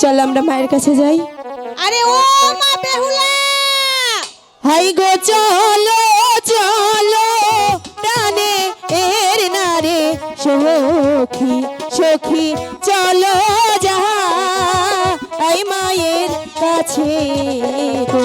চল আমরা মায়ের কাছে যাই। আরে ও মা বেহুলা! হাই গো চলো চলো টানে এর নারে সখী সখী চলো যা আই মায়ের কাছে গো।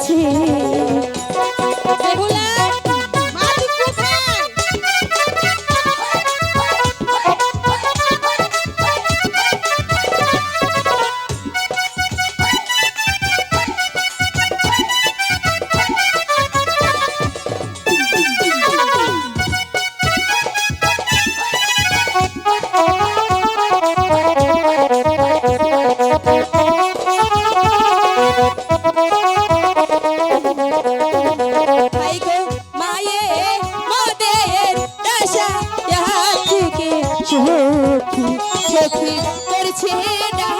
গেছি সখী করছে না